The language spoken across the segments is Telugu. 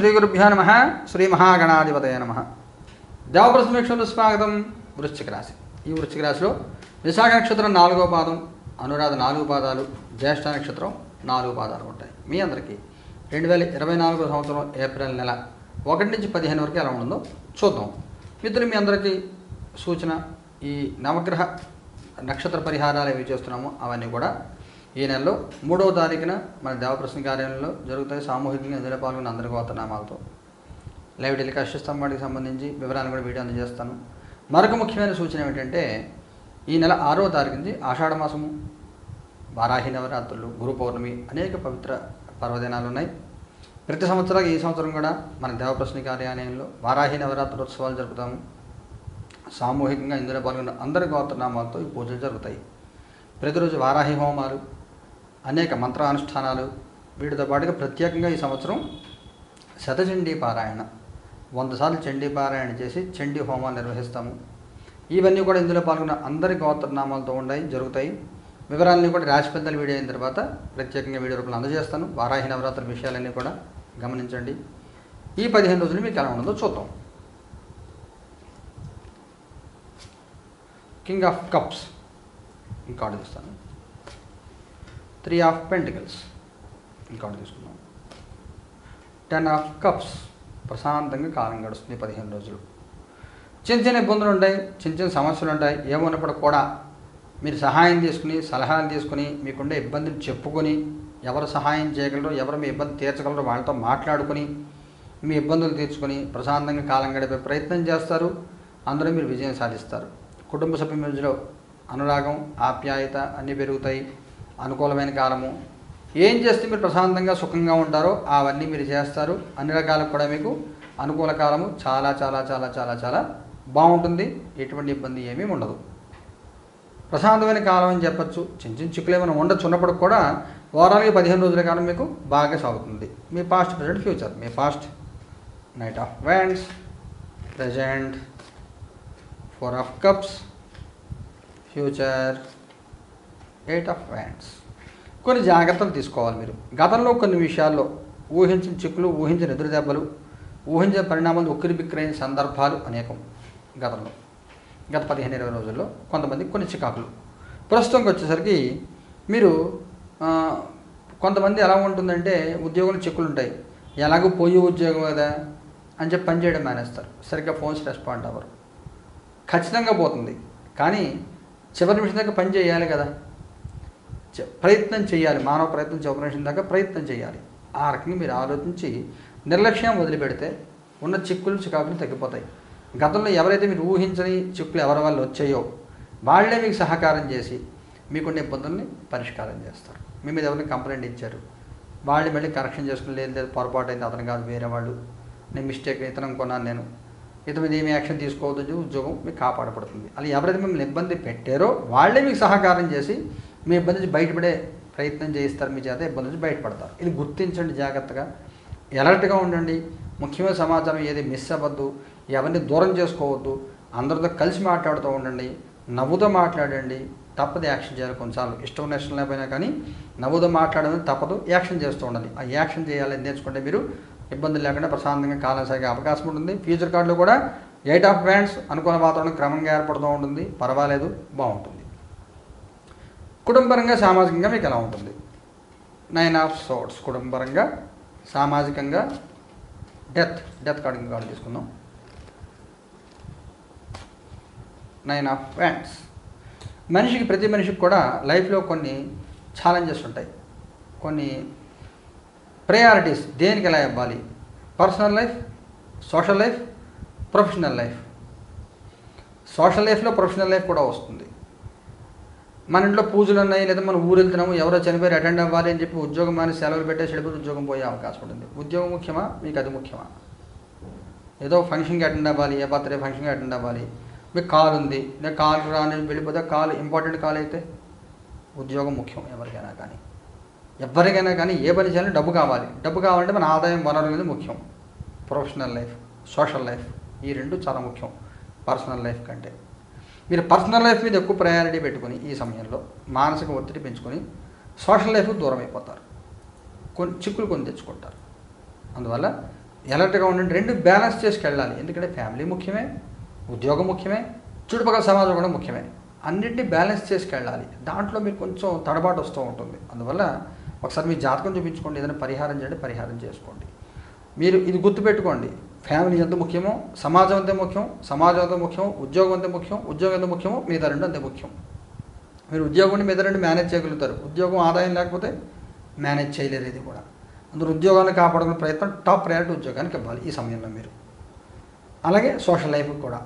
శ్రీ గురుభ్యో నమ. శ్రీ మహాగణాధిపతయ నమ. దేవప్రసమీక్షలు స్వాగతం. వృశ్చిక రాశి ఈ వృశ్చిక రాశిలో విశాఖ నక్షత్రం నాలుగో పాదం అనురాధ నాలుగు పాదాలు జ్యేష్ఠ నక్షత్రం నాలుగు పాదాలు ఉంటాయి. మీ అందరికీ రెండు వేల ఇరవై నాలుగో సంవత్సరం ఏప్రిల్ నెల ఒకటి నుంచి పదిహేను వరకు ఎలా ఉంటుందో చూద్దాం. మిత్రులు మీ అందరికీ సూచన ఈ నవగ్రహ నక్షత్ర పరిహారాలు ఏవి చేస్తున్నామో అవన్నీ కూడా ఈ నెలలో మూడవ తారీఖున మన దేవప్రసన్న కార్యాలయంలో జరుగుతాయి సామూహికంగా ఇందులో పాల్గొన్న అందరి గోతనామాలతో లైవ్ టెలికాస్ట్ ఇస్తాం వాటికి సంబంధించి వివరాలు కూడా వీడియో అందజేస్తాను మరొక ముఖ్యమైన సూచన ఏమిటంటే ఈ నెల ఆరవ తారీఖు నుంచి ఆషాఢ మాసము వారాహి నవరాత్రులు గురు పౌర్ణమి అనేక పవిత్ర పర్వదినాలు ఉన్నాయి. ప్రతి సంవత్సరం ఈ సంవత్సరం కూడా మన దేవప్రశ్న కార్యాలయంలో వారాహి నవరాత్రి ఉత్సవాలు జరుపుతాము. సామూహికంగా ఇందులో పాల్గొన్న అందరి గోత్రనామాలతో ఈ పూజలు జరుగుతాయి. ప్రతిరోజు వారాహి హోమాలు అనేక మంత్రానుష్ఠానాలు. వీటితో పాటుగా ప్రత్యేకంగా ఈ సంవత్సరం శతచండీ పారాయణ. వంద సార్లు చండీ పారాయణ చేసి చండీ హోమాలు నిర్వహిస్తాము. ఇవన్నీ కూడా ఇందులో పాల్గొన్న అందరి గోత్రనామాలతో ఉన్నాయి జరుగుతాయి. వివరాలన్నీ కూడా రాశి పెద్దలు వీడియో అయిన తర్వాత ప్రత్యేకంగా వీడియో రూపంలో అందజేస్తాను. వారాహి నవరాత్రి విషయాలన్నీ కూడా గమనించండి. ఈ పదిహేను రోజులు మీకు ఎలా ఉండదో చూద్దాం. కింగ్ ఆఫ్ కప్స్ ఇంకా చూస్తాను త్రీ ఆఫ్ పెంటికల్స్. ఇంకోటి తీసుకుందాం. Ten of cups. ప్రశాంతంగా కాలం గడుస్తుంది పదిహేను రోజులు. చిన్న చిన్న ఇబ్బందులు ఉంటాయి చిన్న చిన్న సమస్యలు ఉంటాయి. ఏమున్నప్పుడు కూడా మీరు సహాయం తీసుకుని సలహాలు తీసుకుని మీకుండే ఇబ్బందులు చెప్పుకొని ఎవరు సహాయం చేయగలరు ఎవరు మీ ఇబ్బంది తీర్చగలరో వాళ్ళతో మాట్లాడుకొని మీ ఇబ్బందులు తీర్చుకొని ప్రశాంతంగా కాలం గడిపే ప్రయత్నం చేస్తారు. అందులో మీరు విజయం సాధిస్తారు. కుటుంబ సభ్యుల మధ్యలో అనురాగం ఆప్యాయత అన్నీ పెరుగుతాయి. అనుకూలమైన కాలము. ఏం చేస్తే మీరు ప్రశాంతంగా సుఖంగా ఉంటారో అవన్నీ మీరు చేస్తారు. అన్ని రకాలకు కూడా మీకు అనుకూల కాలము చాలా చాలా చాలా చాలా చాలా బాగుంటుంది. ఎటువంటి ఇబ్బంది ఏమీ ఉండదు. ప్రశాంతమైన కాలం అని చెప్పచ్చు. చిన్న చిన్న చిక్కులు ఏమైనా ఉండొచ్చు ఉన్నప్పుడు కూడా వారానికి పదిహేను రోజుల కాలం మీకు బాగా సాగుతుంది. మీ past present future. Me past knight of wands present four of cups future. Eight of wands కొన్ని జాగ్రత్తలు తీసుకోవాలి మీరు. గతంలో కొన్ని విషయాల్లో ఊహించిన చిక్కులు ఊహించిన ఎదురుదెబ్బలు ఊహించిన పరిణామాలు ఉక్కిరి బిక్కిరైన సందర్భాలు అనేకం గతంలో. గత పదిహేను ఇరవై రోజుల్లో కొంతమంది కొన్ని చికాకులు. ప్రస్తుతంకి వచ్చేసరికి మీరు కొంతమంది ఎలా ఉంటుందంటే ఉద్యోగంలో చిక్కులు ఉంటాయి. ఎలాగో పోయి ఉద్యోగం కదా అని చెప్పి పని చేయడం మానేస్తారు. సరిగ్గా ఫోన్స్ రెస్పాండ్ అవ్వరు. ఖచ్చితంగా పోతుంది. కానీ చివరి నిమిషం దాకా పని చేయాలి కదా. ప్రయత్నం చేయాలి. మానవ ప్రయత్నం చివరి నిమిషం దాకా ప్రయత్నం చేయాలి. ఆ రకంగా మీరు ఆలోచించి నిర్లక్ష్యం వదిలిపెడితే ఉన్న చిక్కులు చికాకులు తగ్గిపోతాయి. గతంలో ఎవరైతే మీరు ఊహించని చిక్కులు ఎవరి వల్ల వచ్చాయో వాళ్ళే మీకు సహకారం చేసి మీకున్న ఇబ్బందుల్ని పరిష్కారం చేస్తారు. మీ మీద ఎవరిని కంప్లైంట్ ఇచ్చారు. వాళ్ళు మళ్ళీ కరెక్షన్ చేసుకుని లేదు లేదు పొరపాటు అయింది అతను కాదు వేరే వాళ్ళు. నేను మిస్టేక్ ఇతనం కొన్నాను నేను. ఇతను మీద ఏమి యాక్షన్ తీసుకోవద్దు ఉద్యోగం మీకు కాపాడబడుతుంది. అలా ఎవరైతే మిమ్మల్ని ఇబ్బంది పెట్టారో వాళ్ళే మీకు సహకారం చేసి మీ ఇబ్బంది నుంచి బయటపడే ప్రయత్నం చేయిస్తారు మీ చేత ఇబ్బంది నుంచి బయటపడతారు. ఇది గుర్తించండి జాగ్రత్తగా. ఎలర్ట్గా ఉండండి. ముఖ్యమైన సమాచారం ఏది మిస్ అవ్వద్దు. ఎవరిని దూరం చేసుకోవద్దు. అందరితో కలిసి మాట్లాడుతూ ఉండండి. నవ్వుతో మాట్లాడండి. తప్పదు యాక్షన్ చేయాలి కొన్నిసార్లు. ఇష్టం నష్టం లేకపోయినా కానీ నవ్వుతో మాట్లాడడం తప్పదు. యాక్షన్ చేస్తూ ఉండాలి ఆ యాక్షన్ చేయాలని నేర్చుకుంటే మీరు ఇబ్బందులు లేకుండా ప్రశాంతంగా కాలం సాగే అవకాశం ఉంటుంది. ఫ్యూచర్ కార్డులో కూడా ఎయిట్ ఆఫ్ బ్యాండ్స్ అనుకూల వాతావరణం క్రమంగా ఏర్పడుతూ ఉంటుంది. పర్వాలేదు. బాగుంటుంది. కుటుంబపరంగా సామాజికంగా మీకు ఎలా ఉంటుంది? నైన్ ఆఫ్ సోట్స్ కుటుంబపరంగా సామాజికంగా డెత్ డెత్ కార్డు కార్డు తీసుకుందాం. నైన్ ఆఫ్ వ్యాండ్స్ మనిషికి ప్రతి మనిషికి కూడా లైఫ్లో కొన్ని ఛాలెంజెస్ ఉంటాయి. కొన్ని ప్రయారిటీస్ దేనికి ఎలా ఇవ్వాలి? Personal life social life professional life social లైఫ్లో ప్రొఫెషనల్ లైఫ్ కూడా వస్తుంది. మన ఇంట్లో పూజలు ఉన్నాయి లేదా మనం ఊరు వెళ్తున్నాము ఎవరో చనిపోయి అటెండ్ అవ్వాలి అని చెప్పి ఉద్యోగం అని సెలవులు పెట్టేసి వెళ్ళిపోతే ఉద్యోగం పోయే అవకాశం ఉంటుంది. ఉద్యోగం ముఖ్యమా? మీకు అది ముఖ్యమా? ఏదో ఫంక్షన్కి అటెండ్ అవ్వాలి ఏ బర్త్డే ఫంక్షన్కి అటెండ్ అవ్వాలి. మీకు కాల్ ఉంది లేదా కాల్ రాని వెళ్ళిపోతే కాల్ ఇంపార్టెంట్ కాల్ అయితే ఉద్యోగం ముఖ్యం ఎవరికైనా కానీ. ఎవరికైనా కానీ ఏ పని చేయాలని డబ్బు కావాలి. డబ్బు కావాలంటే మన ఆదాయం వనరు అనేది ముఖ్యం. ప్రొఫెషనల్ లైఫ్ సోషల్ లైఫ్ ఈ రెండు చాలా ముఖ్యం. పర్సనల్ లైఫ్ కంటే. మీరు పర్సనల్ లైఫ్ మీద ఎక్కువ ప్రయారిటీ పెట్టుకొని ఈ సమయంలో మానసిక ఒత్తిడి పెంచుకొని సోషల్ లైఫ్ దూరం అయిపోతారు. కొన్ని చిక్కులు కొని తెచ్చుకుంటారు. అందువల్ల ఎలర్ట్గా ఉండండి. రెండు బ్యాలెన్స్ చేసుకెళ్ళాలి ఎందుకంటే ఫ్యామిలీ ముఖ్యమే ఉద్యోగం ముఖ్యమే చుట్టుపక్కల సమాజం కూడా ముఖ్యమే. అన్నింటినీ బ్యాలెన్స్ చేసుకెళ్ళాలి దాంట్లో మీరు కొంచెం తడబాటు వస్తూ ఉంటుంది. అందువల్ల ఒకసారి మీ జాతకం చూపించుకోండి. ఏదైనా పరిహారం చేయండి పరిహారం చేసుకోండి. మీరు ఇది గుర్తుపెట్టుకోండి. ఫ్యామిలీ ఎంత ముఖ్యమో సమాజం అంతే ముఖ్యం సమాజం ఎంత ముఖ్యం ఉద్యోగం అంతే ముఖ్యం ఉద్యోగం ఎంత ముఖ్యమో మిగతా రెండు అంతే ముఖ్యం. మీరు ఉద్యోగం మీద రెండు మేనేజ్ చేయగలుగుతారు. ఉద్యోగం ఆదాయం లేకపోతే మేనేజ్ చేయలేరు ఇది కూడా. అందులో ఉద్యోగాన్ని కాపాడుకునే ప్రయత్నం టాప్ ప్రయారిటీ ఉద్యోగానికి ఇవ్వాలి ఈ సమయంలో మీరు. అలాగే సోషల్ లైఫ్ కూడా.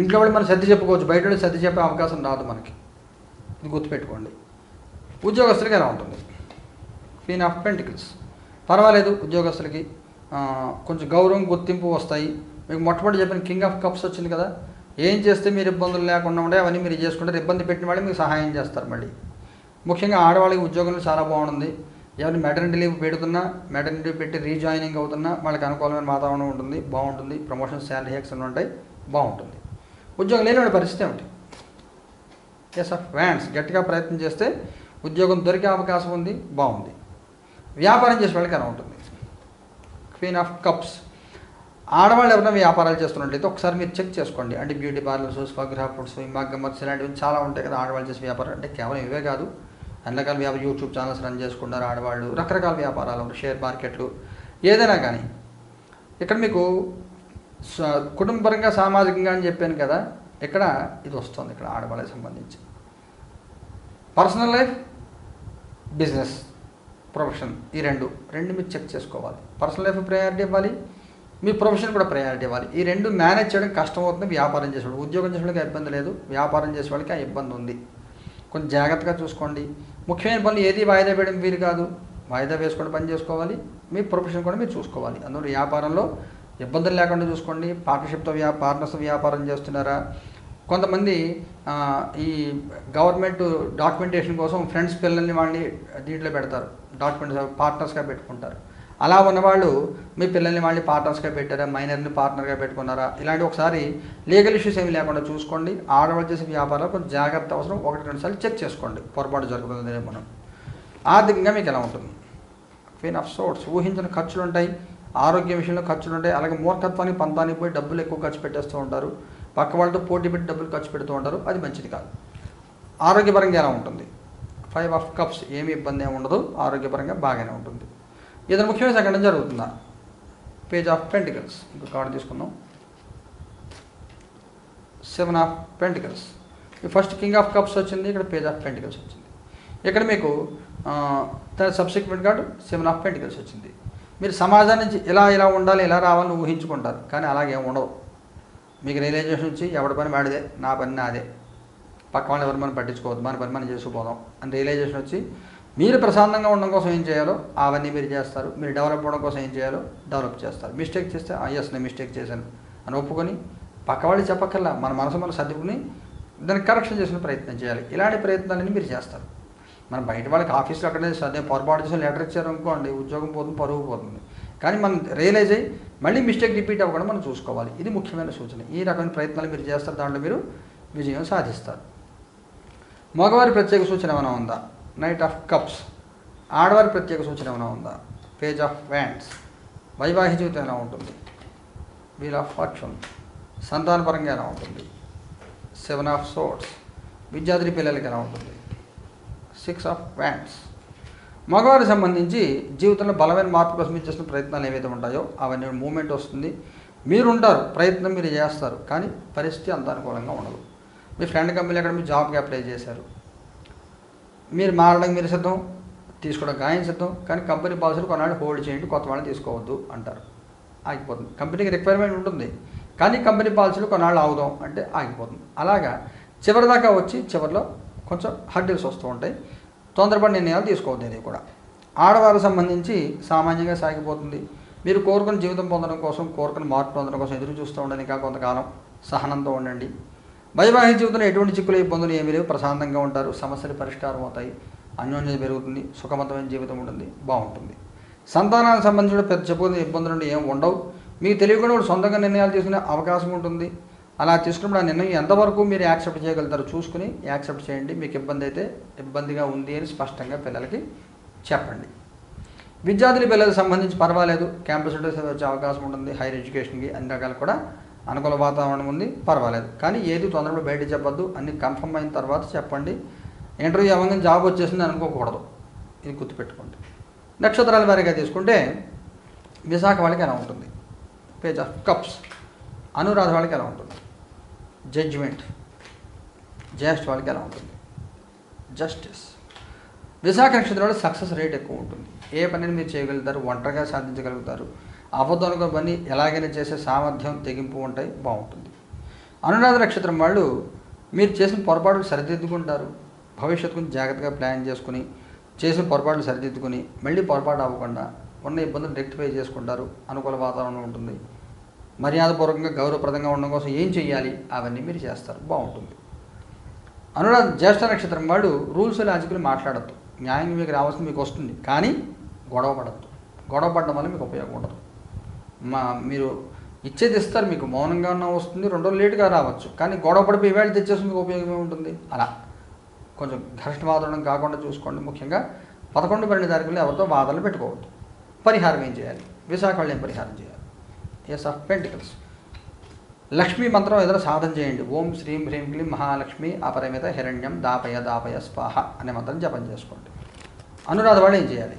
ఇంట్లో వాళ్ళు మనం సర్ది చెప్పుకోవచ్చు బయట వాళ్ళు సర్ది చెప్పే అవకాశం రాదు మనకి. ఇది గుర్తుపెట్టుకోండి. ఉద్యోగస్తులకి ఎలా ఉంటుంది? క్వీన్ ఆఫ్ పెంటికల్స్ పర్వాలేదు ఉద్యోగస్తులకి కొంచెం గౌరవం గుర్తింపు వస్తాయి. మీకు మొట్టమొదటి చెప్పిన కింగ్ ఆఫ్ కప్స్ వచ్చింది కదా ఏం చేస్తే మీరు ఇబ్బందులు లేకుండా ఉండే అవన్నీ మీరు చేసుకుంటారు. ఇబ్బంది పెట్టిన వాళ్ళు మీకు సహాయం చేస్తారు మళ్ళీ. ముఖ్యంగా ఆడవాళ్ళకి ఉద్యోగంలో చాలా బాగుంటుంది. ఎవరిని మెటర్నిటీ లీవ్ పెడుతున్నా మెటర్నిటీ లీవ్ పెట్టి రీజాయినింగ్ అవుతున్నా వాళ్ళకి అనుకూలమైన వాతావరణం ఉంటుంది బాగుంటుంది. ప్రమోషన్ శాలరీ హెక్స్ ఉంటాయి బాగుంటుంది. ఉద్యోగం లేని పరిస్థితి ఏమిటి? ఎస్ ఆఫ్ వ్యాన్స్ గట్టిగా ప్రయత్నం చేస్తే ఉద్యోగం దొరికే అవకాశం ఉంది బాగుంది. వ్యాపారం చేసే వాళ్ళకి ఎలా ఉంటుంది. Queen of cups. ఆడవాళ్ళు ఎవరైనా వ్యాపారాలు చేస్తున్నట్లయితే ఒకసారి మీరు చెక్ చేసుకోండి. అంటే బ్యూటీ పార్లర్స్ స్వగ్రహ ఫుడ్స్ మగ్గమర్స్ ఇలాంటివి చాలా ఉంటాయి కదా ఆడవాళ్ళు చేసే వ్యాపారం అంటే కేవలం ఇవే కాదు. అన్ని రకాల వ్యాపారం యూట్యూబ్ ఛానల్స్ రన్ చేసుకుంటారు ఆడవాళ్ళు. రకరకాల వ్యాపారాలు షేర్ మార్కెట్లు ఏదైనా కానీ. ఇక్కడ మీకు స- కుటుంబపరంగా సామాజికంగా అని చెప్పాను కదా ఇక్కడ ఇది వస్తుంది. ఇక్కడ ఆడవాళ్ళకి సంబంధించి. Personal life business. ప్రొఫెషన్ ఈ రెండు రెండు మీరు చెక్ చేసుకోవాలి. పర్సనల్ లైఫ్ ప్రయారిటీ ఇవ్వాలి మీ ప్రొఫెషన్ కూడా ప్రయారిటీ ఇవ్వాలి. ఈ రెండు మేనేజ్ చేయడం కష్టం అవుతుంది వ్యాపారం చేసేవాళ్ళు. ఉద్యోగం చేసేవాళ్ళకి ఇబ్బంది లేదు వ్యాపారం చేసేవాళ్ళకి ఆ ఇబ్బంది ఉంది. కొంచెం జాగ్రత్తగా చూసుకోండి. ముఖ్యమైన పనులు ఏది వాయిదా వేయడం వీలు కాదు. వాయిదా వేసుకొని పని చేసుకోవాలి. మీ ప్రొఫెషన్ కూడా మీరు చూసుకోవాలి. అందులో వ్యాపారంలో ఇబ్బందులు లేకుండా చూసుకోండి. పార్ట్నర్షిప్తో వ్యా పార్ట్నర్స్ వ్యాపారం చేస్తున్నారా? కొంతమంది ఈ గవర్నమెంట్ డాక్యుమెంటేషన్ కోసం ఫ్రెండ్స్ పిల్లల్ని వాళ్ళని దీంట్లో పెడతారు. డాక్యుమెంట్స్ పార్ట్నర్స్గా పెట్టుకుంటారు. అలా ఉన్నవాళ్ళు మీ పిల్లల్ని వాళ్ళని పార్ట్నర్స్గా పెట్టారా? మైనర్ని పార్ట్నర్గా పెట్టుకున్నారా? ఇలాంటి ఒకసారి లీగల్ ఇష్యూస్ ఏమి లేకుండా చూసుకోండి. ఆడవాళ్ళు చేసే వ్యాపారాలు కొంచెం జాగ్రత్త అవసరం. ఒకటి రెండు సార్లు చెక్ చేసుకోండి. పొరపాటు జరుగుతుంది మనం ఆర్థికంగా మీకు ఎలా ఉంటుంది? క్వీన్ ఆఫ్ సోర్ట్స్ ఊహించిన ఖర్చులు ఉంటాయి ఆరోగ్య విషయంలో ఖర్చులు ఉంటాయి అలాగే మూర్ఖత్వానికి పంతానికి పోయి డబ్బులు ఎక్కువ ఖర్చు పెట్టేస్తూ ఉంటారు. పక్క వాళ్ళతో పోటీ పెట్టి డబ్బులు ఖర్చు పెడుతూ ఉంటారు అది మంచిది కాదు. ఆరోగ్యపరంగా ఎలా ఉంటుంది? ఫైవ్ ఆఫ్ కప్స్ ఏమి ఇబ్బంది ఏమి ఉండదు ఆరోగ్యపరంగా బాగానే ఉంటుంది. ఏదైనా ముఖ్యమైన సంఘటన జరుగుతుందా? పేజ్ ఆఫ్ పెంటికల్స్ ఇంకో కార్డు తీసుకుందాం. Seven of pentacles first king of cups వచ్చింది ఇక్కడ పేజ్ ఆఫ్ పెంటికల్స్ వచ్చింది. ఇక్కడ మీకు subsequent card seven of pentacles వచ్చింది. మీరు సమాజాన్ని ఎలా ఇలా ఉండాలి ఎలా రావాలని ఊహించుకుంటారు కానీ అలాగే ఉండవు మీకు రియలైజేషన్ వచ్చి ఎవరి పని వాడిదే నా పని నాదే. పక్క వాళ్ళు ఎవరి పని పట్టించుకోవద్దు మన పని మనం చేసుకుపోదాం అని రియలైజేషన్ వచ్చి మీరు ప్రశాంతంగా ఉండడం కోసం ఏం చేయాలో అవన్నీ మీరు చేస్తారు. మీరు డెవలప్ అవ్వడం కోసం ఏం చేయాలో డెవలప్ చేస్తారు. మిస్టేక్ చేస్తే ఎస్ నేను మిస్టేక్ చేశాను అని ఒప్పుకొని పక్క వాళ్ళు చెప్పక్కర్లా మన మనసు మనం సర్దుకుని దాన్ని కరెక్షన్ చేసిన ప్రయత్నం చేయాలి. ఇలాంటి ప్రయత్నాలన్నీ మీరు చేస్తారు. మన బయట వాళ్ళకి ఆఫీస్లో అక్కడే సర్దే పొరపాటు చేసి లెటర్ ఇచ్చారు అనుకోండి ఉద్యోగం పోతుంది పరువు పోతుంది. కానీ మనం రియలైజ్ అయ్యి మళ్ళీ మిస్టేక్ రిపీట్ అవ్వకుండా మనం చూసుకోవాలి. ఇది ముఖ్యమైన సూచన. ఈ రకమైన ప్రయత్నాలు మీరు చేస్తారు దాంట్లో మీరు విజయం సాధిస్తారు. మగవారి ప్రత్యేక సూచన ఏమైనా ఉందా? నైట్ ఆఫ్ కప్స్ ఆడవారి ప్రత్యేక సూచన ఏమైనా ఉందా? పేజ్ ఆఫ్ వ్యాండ్స్ వైవాహిక జీవితం ఎలా ఉంటుంది? వీల్ ఆఫ్ ఫార్చ్యూన్ సంతానపరంగా ఎలా ఉంటుంది? సెవెన్ ఆఫ్ సోట్స్ విద్యార్థి పిల్లలకి ఎలా ఉంటుంది? సిక్స్ ఆఫ్ వ్యాండ్స్ మగవారికి సంబంధించి జీవితంలో బలమైన మార్పు కోసం మీరు చేసిన ప్రయత్నాలు ఏవైతే ఉంటాయో అవన్నీ మూమెంట్ వస్తుంది. మీరు ఉంటారు ప్రయత్నం మీరు చేస్తారు కానీ పరిస్థితి అంత అనుకూలంగా ఉండదు. మీ ఫ్రెండ్ కంపెనీ అక్కడ మీరు జాబ్కి అప్లై చేశారు. మీరు మారడానికి మీరు సిద్ధం తీసుకోవడం గాయం సిద్ధం కానీ కంపెనీ పాలసీలు కొన్నాళ్ళు హోల్డ్ చేయండి కొత్త వాళ్ళని తీసుకోవద్దు అంటారు. ఆగిపోతుంది. కంపెనీకి రిక్వైర్మెంట్ ఉంటుంది కానీ కంపెనీ పాలసీలు కొన్నాళ్ళు ఆగుదాం అంటే ఆగిపోతుంది. అలాగా చివరి దాకా వచ్చి చివరిలో కొంచెం హర్డిల్స్ వస్తూ ఉంటాయి. తొందరపడి నిర్ణయాలు తీసుకోవద్దు ఇది కూడా. ఆడవారికి సంబంధించి సామాన్యంగా సాగిపోతుంది. మీరు కోరుకున్న జీవితం పొందడం కోసం కోరుకున్న మార్పు పొందడం కోసం ఎదురు చూస్తూ ఉండండి ఇంకా కొంతకాలం సహనంతో ఉండండి. వైవాహిక జీవితంలో ఎటువంటి చిక్కులు ఇబ్బందులు ఏమీ లేవు. ప్రశాంతంగా ఉంటారు. సమస్యలు పరిష్కారం అవుతాయి. అన్యోన్యత పెరుగుతుంది. సుఖవంతమైన జీవితం ఉంటుంది. బాగుంటుంది. సంతానానికి సంబంధించిన పెద్ద చెప్పుకునే ఇబ్బందులు నుండి ఏం ఉండవు. మీకు తెలియకుండా సొంతంగా నిర్ణయాలు తీసుకునే అవకాశం ఉంటుంది. అలా తీసుకున్నప్పుడు ఆ నిర్ణయం ఎంతవరకు మీరు యాక్సెప్ట్ చేయగలుగుతారు చూసుకుని యాక్సెప్ట్ చేయండి. మీకు ఇబ్బంది అయితే ఇబ్బందిగా ఉంది అని స్పష్టంగా పిల్లలకి చెప్పండి. విద్యార్థుల పిల్లలకు సంబంధించి పర్వాలేదు. క్యాంపస్ ఇంటర్వ్యూస్ వచ్చే అవకాశం ఉంటుంది. హైయర్ ఎడ్యుకేషన్కి అన్ని రకాలు కూడా అనుకూల వాతావరణం ఉంది. పర్వాలేదు. కానీ ఏది తొందరగా బయట చెప్పొద్దు. అన్ని కన్ఫర్మ్ అయిన తర్వాత చెప్పండి. ఇంటర్వ్యూ అవ్వగానే జాబ్ వచ్చేసింది అనుకోకూడదు. ఇది గుర్తుపెట్టుకోండి. నక్షత్రాల వారిగా తీసుకుంటే విశాఖ వాళ్ళకి ఎలా ఉంటుంది? Page of cups. అనురాధ వాళ్ళకి ఎలా ఉంటుంది? జడ్జిమెంట్. జస్ట్ వాళ్ళకి ఎలా ఉంటుంది? జస్టిస్. విశాఖ నక్షత్రంలో సక్సెస్ రేట్ ఎక్కువ ఉంటుంది. ఏ పనిని మీరు చేయగలుగుతారు? ఒంటరిగా సాధించగలుగుతారు. అబద్ధం పని ఎలాగైనా చేసే సామర్థ్యం తెగింపు ఉంటాయి. బాగుంటుంది. అనురాధ నక్షత్రం వాళ్ళు మీరు చేసిన పొరపాట్లు సరిదిద్దుకుంటారు. భవిష్యత్తు గురించి జాగ్రత్తగా ప్లాన్ చేసుకుని చేసిన పొరపాట్లు సరిదిద్దుకుని మళ్ళీ పొరపాటు అవ్వకుండా ఉన్న ఇబ్బందులు రెక్టిఫై చేసుకుంటారు. అనుకూల వాతావరణం ఉంటుంది. మర్యాదపూర్వకంగా గౌరవప్రదంగా ఉండడం కోసం ఏం చేయాలి అవన్నీ మీరు చేస్తారు. బాగుంటుంది. అనురాధ జ్యేష్ఠ నక్షత్రం వాడు రూల్స్ లాజికల్ మాట్లాడద్దు. న్యాయం మీకు రావాల్సింది మీకు వస్తుంది. కానీ గొడవ పడద్దు. గొడవ పడడం వల్ల మీకు ఉపయోగం ఉండదు. మా మీరు ఇచ్చేది ఇస్తారు. మీకు మౌనంగా ఉన్న వస్తుంది. రెండు రోజులు లేటుగా రావచ్చు. కానీ గొడవ పడిపోయి ఈవేళ తెచ్చేసి మీకు ఉపయోగమే ఉంటుంది? అలా. కొంచెం ఘర్షణ వాదనం కాకుండా చూసుకోండి. ముఖ్యంగా పదకొండు పన్నెండు తారీఖులో ఎవరితో వాదనలు పెట్టుకోవద్దు. పరిహారం ఏం చేయాలి? విశాఖ వాళ్ళు ఏం పరిహారం చేయాలి? ఎస్ ఆఫ్ పెంటికల్స్ లక్ష్మీ మంత్రం ఏదైనా సాధన చేయండి. ఓం శ్రీం హ్రీం క్లీం మహాలక్ష్మి అపరిమిత హిరణ్యం దాపయ దాపయ స్వాహ అనే మంత్రం జపం చేసుకోండి. అనురాధ వాళ్ళు ఏం చేయాలి?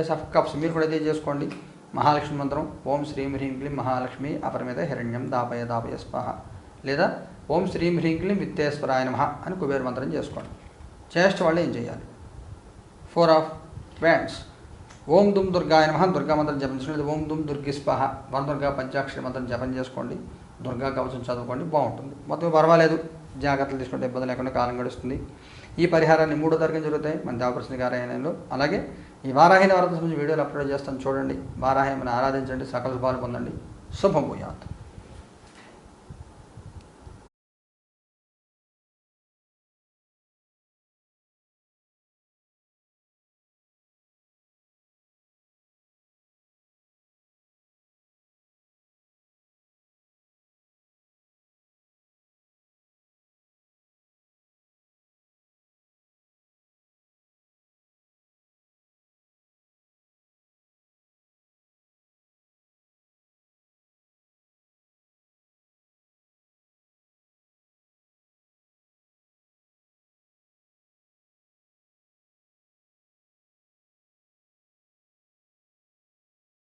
ఎస్ ఆఫ్ కప్స్ మీరు కూడా ఇదే చేసుకోండి. మహాలక్ష్మి మంత్రం. ఓం శ్రీం హ్రీం క్లీం మహాలక్ష్మి అపరిమిత హిరణ్యం దాపయ దాపయ స్వాహ. లేదా ఓం శ్రీం హ్రీం క్లీం విత్తేశ్వరాయ నమ అని కుబేర మంత్రం చేసుకోండి. జ్యేష్ఠ వాళ్ళు ఏం చేయాలి? ఫోర్ ఆఫ్ వ్యాండ్స్ ఓం దుమ్ దుర్గాయ నమ. దుర్గా మంత్రం జపం చేసుకోండి. ఓం దుమ్ దుర్గిస్పహ వరదుర్గా పంచాక్షరి మంత్రం జపం చేసుకోండి. దుర్గా కవచం చదువుకోండి. బాగుంటుంది. మొత్తం పర్వాలేదు. జాగ్రత్తలు తీసుకుంటే ఇబ్బంది లేకుండా కాలం గడుస్తుంది. ఈ పరిహారాన్ని మూడో తరగతి జరుగుతాయి. మన దేవప్రసన్న కార్యాలయంలో అలాగే ఈ వారాహిని వరద సంబంధించి వీడియోలు అప్లోడ్ చేస్తాను. చూడండి. వారాహిని ఆరాధించండి. సకల శుభాలు పొందండి. శుభం పోయాత్